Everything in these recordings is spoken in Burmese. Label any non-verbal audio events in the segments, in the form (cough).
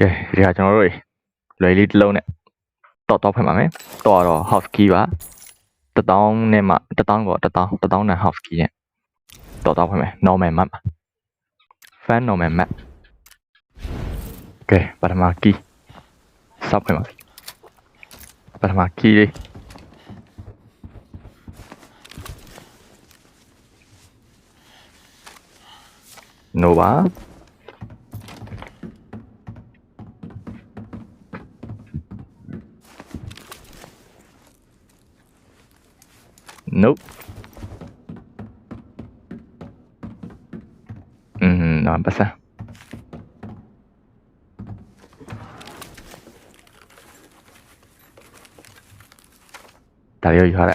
ကဲဒီကကျွန်တော်တို့လွယ်လေးတစ်လုံးနဲ့တော့တော့ဖက်ပါမယ်တော့တော့ house key ပါတစ်တောင်းနဲ့မှတစ်တောင်းကောတစ်တောင်းတစ်တောင်းနဲ့ house key နဲ့တော့တော့ဖက်မယ် normal map ပါ fan normal map ကဲပထမ key စောက်ဖက်ပါပထမ key လေး no ပါ Nope. Mm, no, basta. Tayo juara.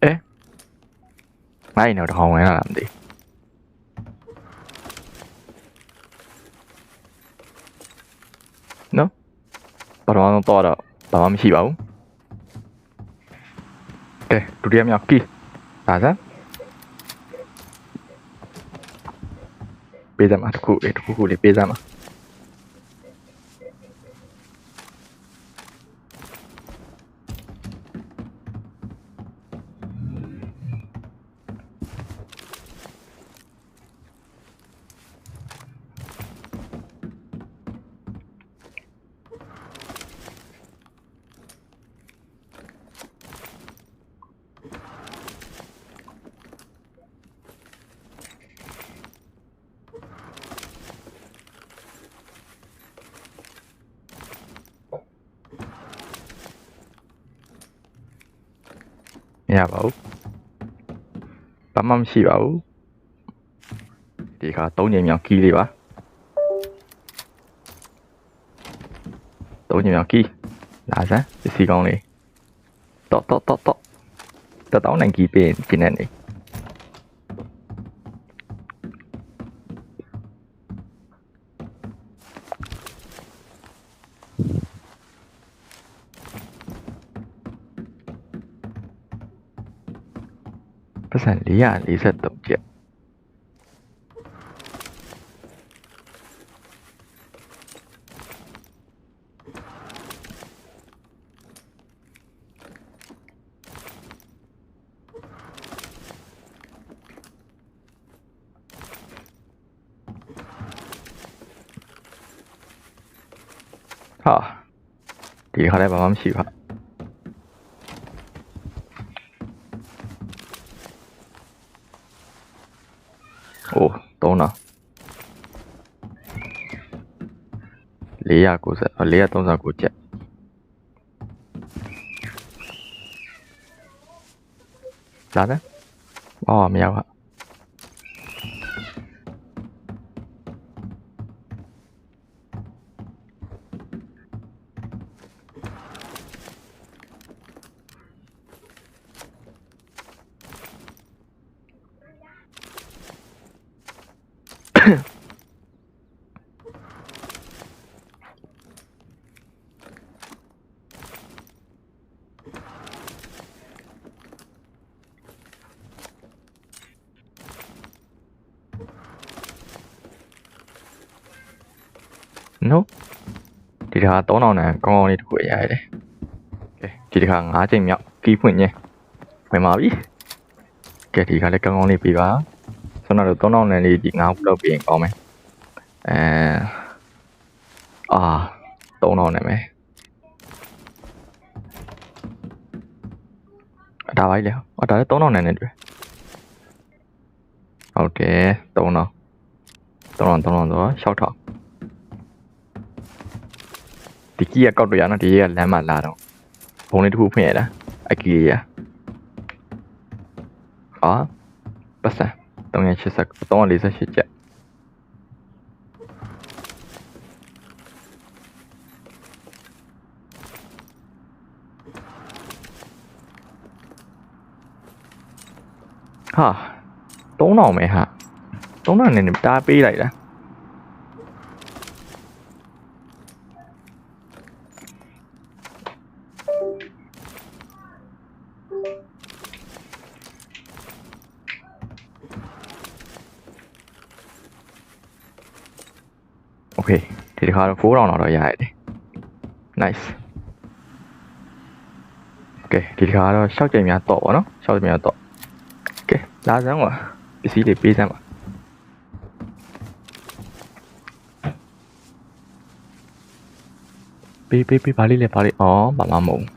Eh. Mai nào hồn này nó làm gì? ဘာတော့တော့တော့ဘာမှမရှိပါဘူးကဲဒုတိယမြောက်ကီးဒါစမ်းပေးစမ်းပါတစ်ခုလေးတစ်ခုခုလေးပေးစမ်းပါမ nhà bảo. Tamam si bảo. Thì khá tấu nhiều nhỏ kia đi bá tấu nhiều nhỏ kia là ra, cái gì con này. To to to to tao tao này kia bên kia này. 不是你呀、啊，你才懂的。好，厉害来，帮忙洗吧。 အိုးသုံးတာ490 439ကျပ်လာတယ်အော်မရောက်ဟာ နော်ဒီတစ်ခါ3000နဲ့ကောင်းကောင်းလေးတစ်ခုရရတယ်ကဲဒီတစ်ခါ5ချိန်မြောက်ကီးဖွင့်ခြင်းဝင်ပါပြီကဲဒီတစ်ခါလည်းကောင်းကောင်းလေးပြပါဆွမ်းတော့3000နဲ့လေးဒီ5ခုလောက်ပြင်ကောင်းမယ်အဲအာ3000နဲ့မယ်အဒါပါလေအဒါလည်း3000နဲ့နဲ့တွေ့ဟုတ်တယ်3000 3000 3000ဆို6000 ဒီကြီးကကောက်တော့ရနော်ဒီကြီးကလမ်းမှာလာတော့ဘုံလေးတစ်ခုဖွင့်ရတာအကီရဟာပတ်စံ380 348ကျပ်ဟာ3000ပဲဟာ3000နဲ့တားပေးလိုက်တာ okay ဒီတစ်ခါတော့4000လောက်တော့ရရတယ် nice okay ဒီတစ်ခါတော့ရှောက်ကြိမ်များတော့ပါနော်ရှောက်ကြိမ်များတော့ okay လာစမ်းကွာပစ္စည်းတွေပေးစမ်းပါပေးပေးပေးပါလေးလေပါလေးအော်ဘာမှမဟုတ်ဘူး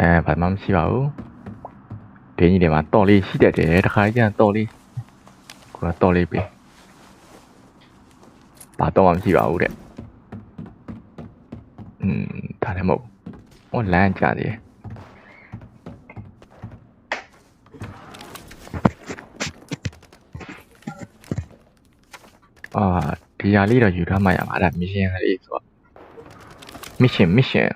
အဲဘာမှမရှိပါဘူးဒင်းကြီးတွေမှာတော့လေးရှိတတ်တယ်တစ်ခါကျရင်တော့လေးကိုကတော့လေးပေး ဘာတော့မှမရှိပါဘူးတဲ့อืมဒါလည်းမဟုတ်ဘူးဟောလမ်းကြသေးတယ်အာဒီဟာလေးတော့ယူထားမှရမှာအဲ့ဒါမရှင်ကလေးဆိုတော့မရှင်မရှင်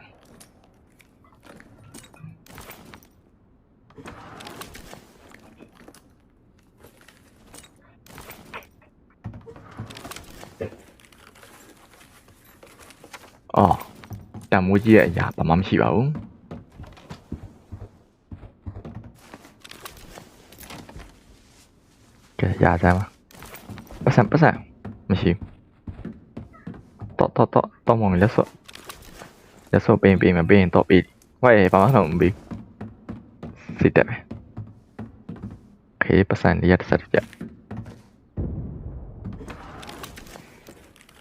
တံမိုးကြီးရဲ့အရာဘာမှမရှိပါဘူးကဲရစမ်းပါပတ်စံပတ်စံမရှိဘူးတော့တော့တော့တော့မုံလက်စော့လက်စော့ပေးရင်ပေးမယ်ပေးရင်တော့ပေးဝဲဘာမှတော့မပေးစစ်တယ်ပဲโอเคပတ်စံလေးရတစ်စက်တစ်ပြ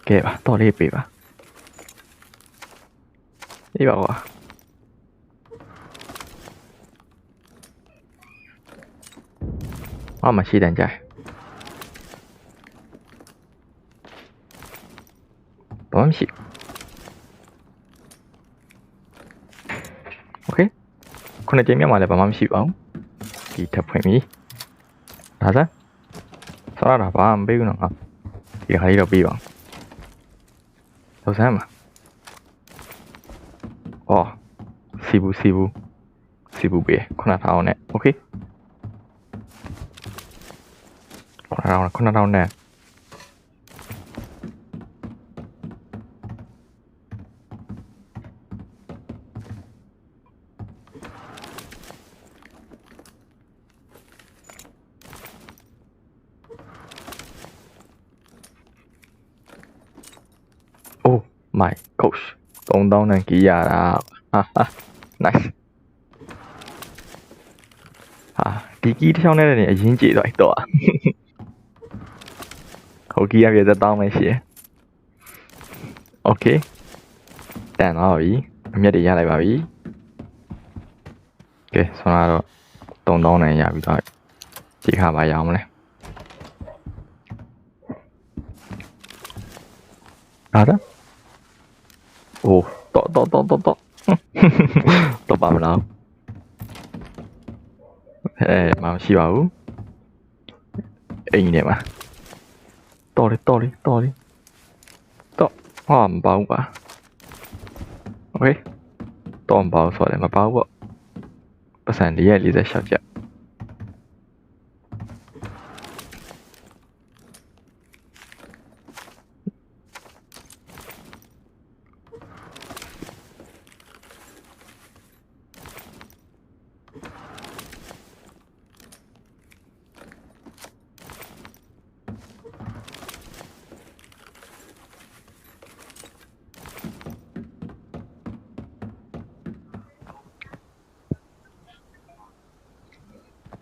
ကဲပါတော့လေးပေးပါ အေးပါကွာအော်မရှိတန်ကြိုင်ဘာမှမရှိโอเคခုနှစ်ကြိမ်မြောက်မှလည်းဘာမှမရှိပါဘူးဒီထပ်ဖွင့်ပြီဒါစမ်းဆောရတာဘာမှမပေးဘူးနော်ငါဒီခါလေးတော့ပြီးပါအောင်လောက်စမ်းပါ 어 시부 시부 시부비에 코나라오네 오케이 코나라오네 코나라오네 오 마이 고시 3000နဲ့ကြီးရတာဟာဟာ nice ဟာဒီကြီးတစ်ချောင်းနဲ့လည်းအရင်ကြည့်တော့တော့ဟိုကြီးရပြတဲ့တောင်းမရှိရယ် okay တန်သွားပြီအမျက်တွေရလိုက်ပါပြီကဲဆွမ်းတော့3000နဲ့ရပြီတော့ကြည့်ခါပါရအောင်မလဲဟာဒါ โอ้ต่อต่อต่อต่อต่อ ต่อပါမလားအဲမရှိပါဘူးအိမ်ထဲမှာတော်လေတော်လေတော်လေတော့ဟာမပါဘူးပါโอเคတော့မပါဘူးဆိုတယ်မပါဘူးပေါ့ပတ်စံ၄ရက်46ချက်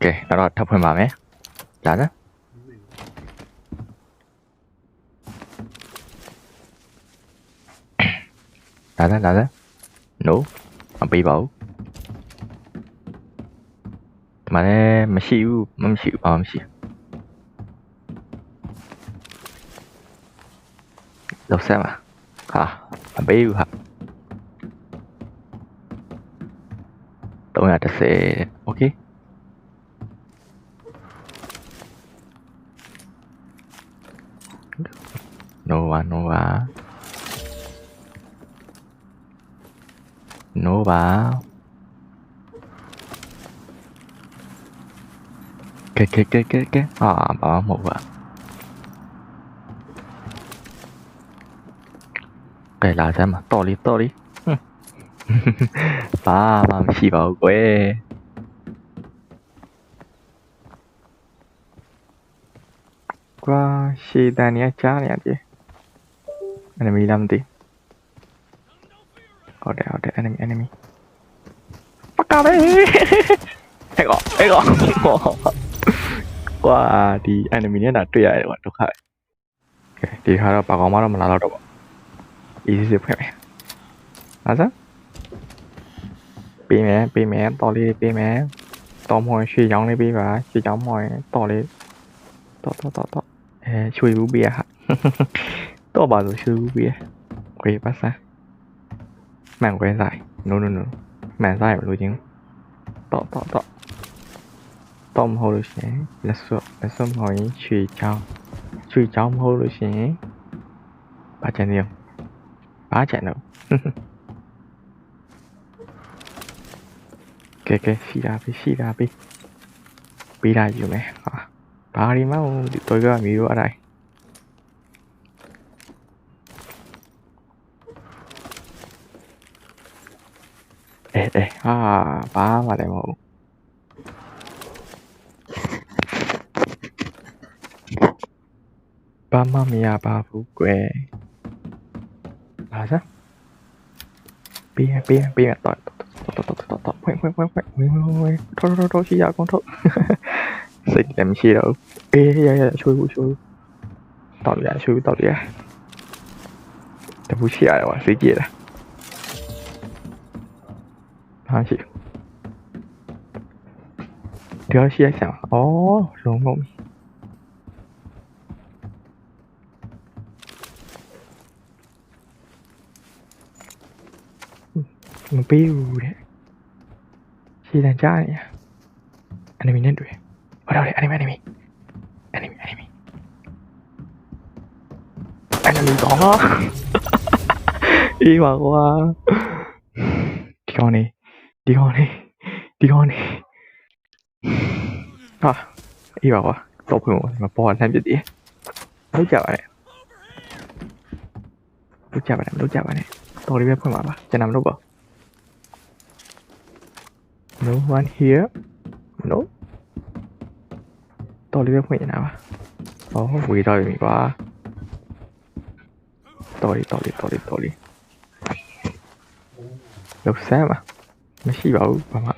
ကဲအဲ့တော့ထပ်ဖွင့်ပါမယ်လာစမ်းလာစမ်းလာစမ်း no မပေးပါဘူးဒီမှာလည်းမရှိဘူးမမရှိဘူးဘာမှမရှိဘူးလောက်ဆက်ပါဟာမပေးဘူးဟာ330 okay Nova Nova Nova Cái cái cái cái cái À bỏ một vợ Cái là xem mà to đi to đi. (laughs) Ba mà chỉ bảo quê. Qua Shidania cha nè chị. Enemy làm gì? Ở đây, ở đây, enemy, enemy. Bắt cao đấy! Anh gõ, anh gõ. Qua thì enemy này là tuyệt rồi, đúng không? Ok, thì hai bà con mà nó mà là lao động. Easy dịp hẹp. Là sao? ปีแม่ปีแม่ต่อรีปีแม่ต่อมวยชียองในปีว่าชียองมวยต่อรีต่อต่อต่อต่อเอช่วยบูเบียค่ะ Todo bardzo się lubię. Quay pasa. Màn quay dài. No no no. Màn dài mà chứ. Tọ tọ tọ. Tôm hồ đồ nhé Là sợ. Là xâm hỏi truy chào. Truy chào hồ đồ nhé Ba chạy nhiều. Ba chạy nữa. (laughs) Kè kè xì đà bì, xì đà bì. Bì đà dù mẹ. À, ba đi máu. Tôi gọi mì đua ở đây. 네, 네. 아, 마마 레모. 마마미야 바부괴. 맞아? bia bia bia. Tội tội tội tội tội tội quên quên quên quên quên quên thôi thôi thôi khi giờ con thôi. (laughs) Xịt làm chi đâu. Ê dạ dạ chui chui chui. Tao dạ chui tao dạ. Tao chui xịt rồi à? xịt gì đó 好奇。第二期在想，哦，容梦。Mà piu đấy Chi đàn trai nhỉ Anime nhân đuổi Ở đâu đấy anime anime Anime anime Anime có (laughs) Đi (sighs) mà qua Con này 디건이 디건이 아 이봐봐 높은 거 보안 탐지디 루지아 말해 루지아 말해 루지아 말해 동리 왜 보면 봐봐 제남 로버 No one here No ตัวเลือกไม่นะวะโอ้วีดอยมีว่าตัวดีตัวดีตัวดีตัวดีเลือกแซมอะ 没细胞，妈妈。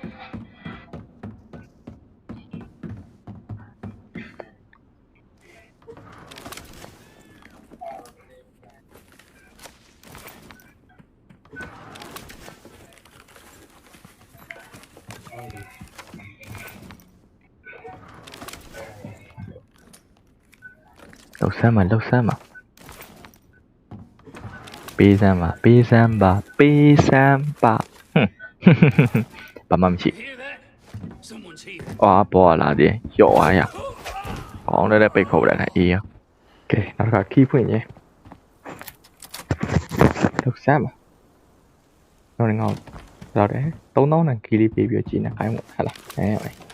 六三嘛，六三嘛，B 三嘛，B 三吧，B 三。吧 န်းဘာမှမရှိ Hear that? Someone's here. အော်ပေါ်လာတယ်ရော့သွားရအောင်လည်းပိတ်ခုတ်ရတယ်အေးရကဲနောက်တစ်ခါခီးဖွင့်ရင်လောက်ဆမ်းပါတော့ငေါ့တော့တယ်3000တန်ခီးလေးပေးပြီးကြည့်နေခိုင်းမို့ဟလာအဲပဲ အော်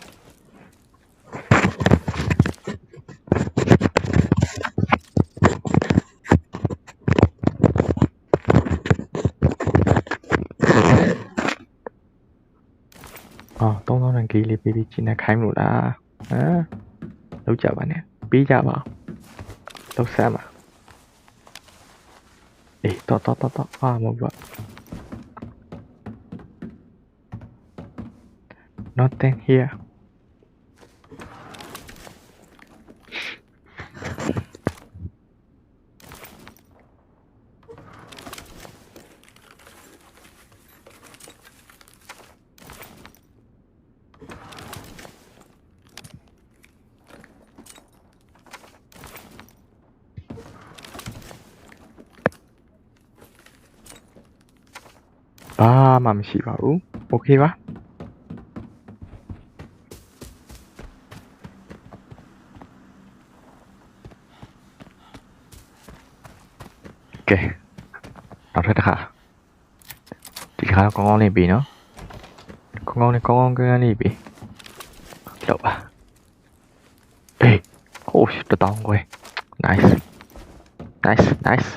3000တန်ဂီလေးပေးပြီးကျင်းနေခိုင်းမလို့လားဟမ်လောက်ကြပါနဲ့ပေးကြပါလောက်ဆမ်းပါအေးတော့တော့တော့တော့အာမဟုတ်ပါ nothing here မှမရှိပါဘူး။ Okay ပါ။ကဲနောက်ထပ်တစ်ခါဒီခါကောင်းကောင်းလေးပြီနော်ကောင်းကောင်းလေးကောင်းကောင်းကန်းကန်းလေးပြီလောက်ပါဟေးဟိုးတတောင်းခွဲ nice nice nice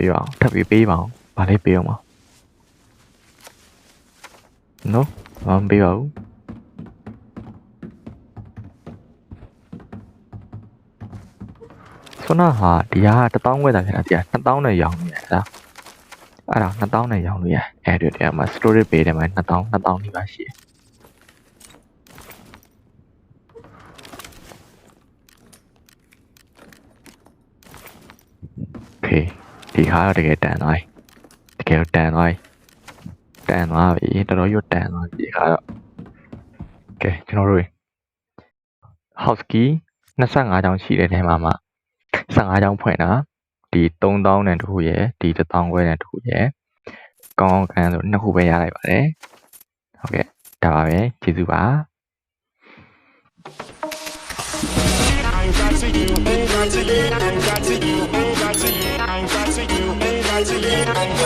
ပေးပါအောင်ထပ်ပြီးပေးပါအောင်ဗာလေးပေးအောင်ပါနော်ဘာမှပေးပါဘူးခုနဟာဒီဟာ1000ဝက်တာဖြစ်တာကြာ2000နဲ့ရောင်းနေရတာအဲ့ဒါ2000နဲ့ရောင်းလို့ရအဲ့ဒီတည်းမှာ storage ပေးတယ်မှာ2000 2000ဒီပါရှိတယ် ဒီဟာတော့တကယ်တန်သွားပြီတကယ်တော့တန်သွားပြီတန်သွားပြီတော်တော်ရွတ်တန်သွားပြီဒီဟာတော့ကဲကျွန်တော်တို့ house key 25ချောင်းရှိတဲ့ထဲမှာမှ15ချောင်းဖွင့်တာဒီ3000နဲ့တစ်ခုရယ်ဒီ1000ခွဲနဲ့တစ်ခုရယ်ကောင်းကောင်းခံဆိုနှစ်ခုပဲရလိုက်ပါတယ်ဟုတ်ကဲ့ဒါပါပဲကျေးဇူးပါ I'm got to you, ain't got to you, I'm got to you, ain't got to you, I'm got to you, Thank you.